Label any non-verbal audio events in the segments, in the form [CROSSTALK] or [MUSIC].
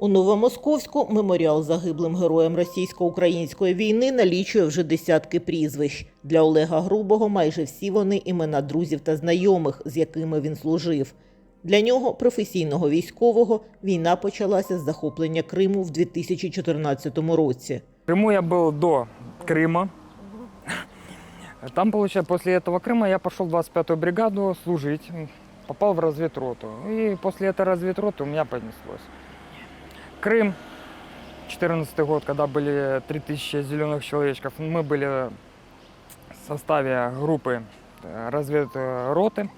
У Новомосковську меморіал загиблим героям російсько-української війни налічує вже десятки прізвищ. Для Олега Грубого майже всі вони імена друзів та знайомих, з якими він служив. Для нього, професійного військового, війна почалася з захоплення Криму в 2014 році. В Крыму я был до Крыма. Там, получается, после этого Крыма я пошел в 25-ю бригаду служить. м, Попал в разведроту. И после этой разведроты у меня понеслось. Крым, 14 год, когда были 3000 зеленых человечков, мы были в составе группы э, разведроты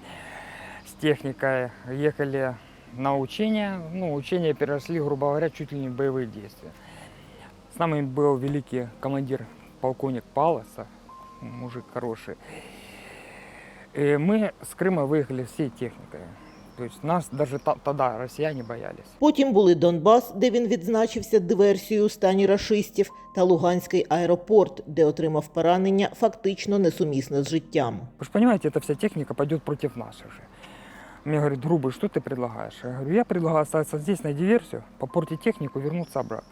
с техникой, ехали на учения. Ну, учения переросли, грубо говоря, чуть ли не в боевые действия. С нами был великий командир, полковник Палоса, мужик хороший. И мы с Крыма выехали всей техникой. То есть нас даже та- тогда россияне боялись. Потім були Донбас, де він відзначився диверсією у стані рашистів, та Луганський аеропорт, де отримав поранення фактично несумісне з життям. Вы же понимаете, эта вся техника пойдет против нас уже. Мне говорит, грубый, что ты предлагаешь? Я говорю, я предлагаю остаться здесь на диверсию, попортить технику, вернуться обратно.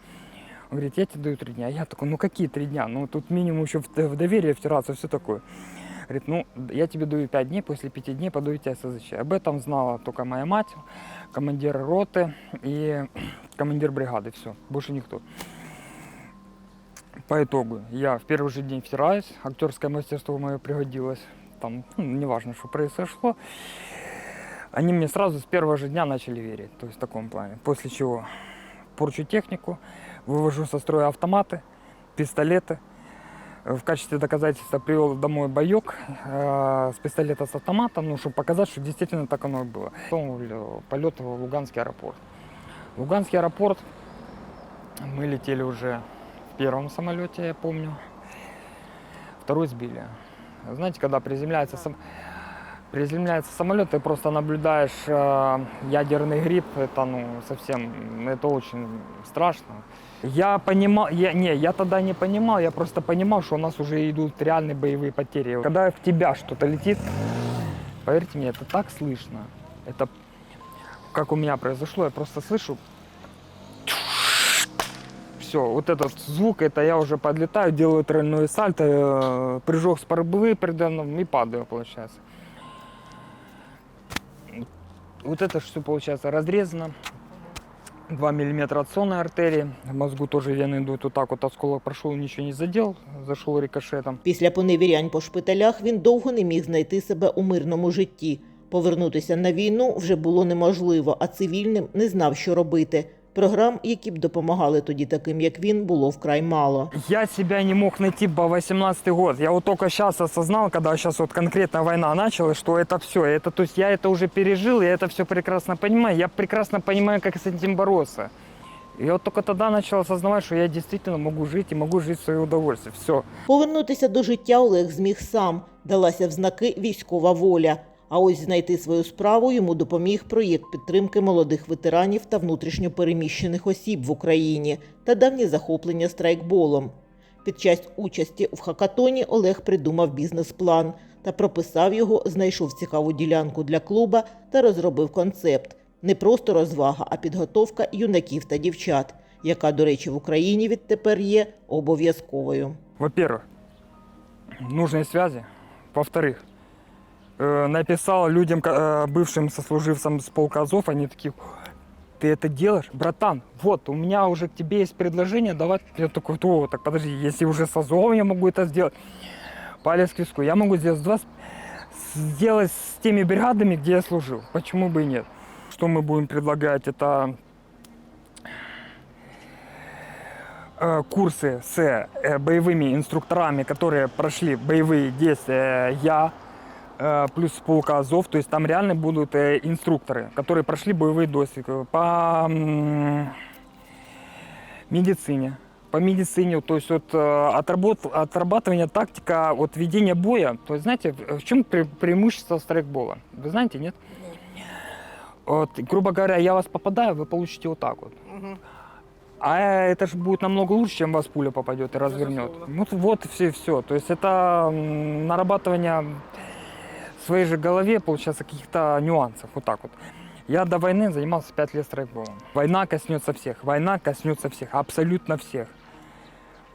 Он говорит, я тебе даю три дня. Я такой, ну какие три дня? Ну тут минимум еще в, в доверие втираться, все такое. Говорит, ну я тебе даю пять дней, после пяти дней подаю тебя СЗЧ. Об этом знала только моя мать, командир роты и [CLEARS THROAT] командир бригады. Все, больше никто. По итогу я в первый же день втираюсь, актерское мастерство мое пригодилось. Там, ну, неважно, что произошло. Они мне сразу с первого же дня начали верить, то есть в таком плане. После чего порчу технику, вывожу со строя автоматы, пистолеты. В качестве доказательства привел домой боек э, с пистолета с автоматом, ну, чтобы показать, что действительно так оно и было. Потом полет в Луганский аэропорт. Луганский аэропорт мы летели уже в первом самолете, я помню. Второй сбили. Знаете, когда приземляется, сам... приземляется самолет, ты просто наблюдаешь э, ядерный гриб, это ну совсем, это очень страшно. Я понимал, я, не, я тогда не понимал, я просто понимал, что у нас уже идут реальные боевые потери. Когда в тебя что-то летит, поверьте мне, это так слышно. Это как у меня произошло, я просто слышу все, вот этот звук, это я уже подлетаю, делаю тройное сальто, э, прыжок с парбы передо мной и падаю, получается. Вот это все, получается, разрезано. 2 мм от сонной артерии. В мозгу тоже вены идут вот так вот. Осколок прошел, ничего не задел. Зашел рикошетом. Після поневірянь по шпиталях він довго не міг знайти себе у мирному житті. Повернутися на війну вже було неможливо, а цивільним не знав, що робити. Програм, які б допомагали тоді таким, як він, було вкрай мало. Я себя не мог найти по 18 год. Я вот только сейчас осознал, когда сейчас вот конкретно война началась, что это все. Это, то есть я это уже пережил, я это все прекрасно понимаю. Я прекрасно понимаю, как с этим бороться. И я вот только тогда начал осознавать, что я действительно могу жить и могу жить в свое удовольствие. Все. Повернутися до життя Олег зміг сам. Далася в знаки військова воля. А ось знайти свою справу йому допоміг проєкт підтримки молодих ветеранів та внутрішньо переміщених осіб в Україні та давнє захоплення страйкболом. Під час участі в хакатоні Олег придумав бізнес-план та прописав його, знайшов цікаву ділянку для клуба та розробив концепт. Не просто розвага, а підготовка юнаків та дівчат, яка, до речі, в Україні відтепер є обов'язковою. Во-первых, нужные связи. Во-вторых, э, написал людям, э, бывшим сослуживцам с полка Азов, они такие, ты это делаешь? Братан, вот, у меня уже к тебе есть предложение, давай. Я такой, то, так подожди, если уже с Азовом я могу это сделать, палец к виску, я могу сделать, два, сделать с теми бригадами, где я служил. Почему бы и нет? Что мы будем предлагать? Это э, курсы с э, боевыми инструкторами, которые прошли боевые действия я, э, плюс полка Азов, то есть там реально будут э, инструкторы, которые прошли боевые действия по медицине. По медицине, то есть вот э, отработ- отрабатывание тактика от ведения боя. То есть знаете, в чем пре- преимущество страйкбола? Вы знаете, нет? Вот, грубо говоря, я вас попадаю, вы получите вот так вот. А это же будет намного лучше, чем вас пуля попадет и развернет. Вот, вот все, все. То есть это нарабатывание в своей же голове, получается, каких-то нюансов. Вот так вот. Я до войны занимался 5 лет страйкболом. Война коснется всех, война коснется всех, абсолютно всех.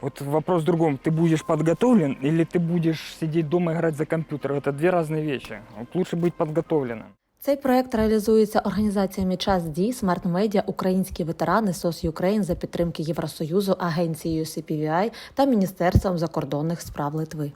Вот вопрос в другом, ты будешь подготовлен или ты будешь сидеть дома играть за компьютер? Это две разные вещи. Вот лучше быть подготовленным. Цей проект реалізується організаціями Час дій, Смарт Медіа, Українські ветерани, СОС Юкрейн за підтримки Євросоюзу, агенцією CPVI та Міністерством закордонних справ Литви.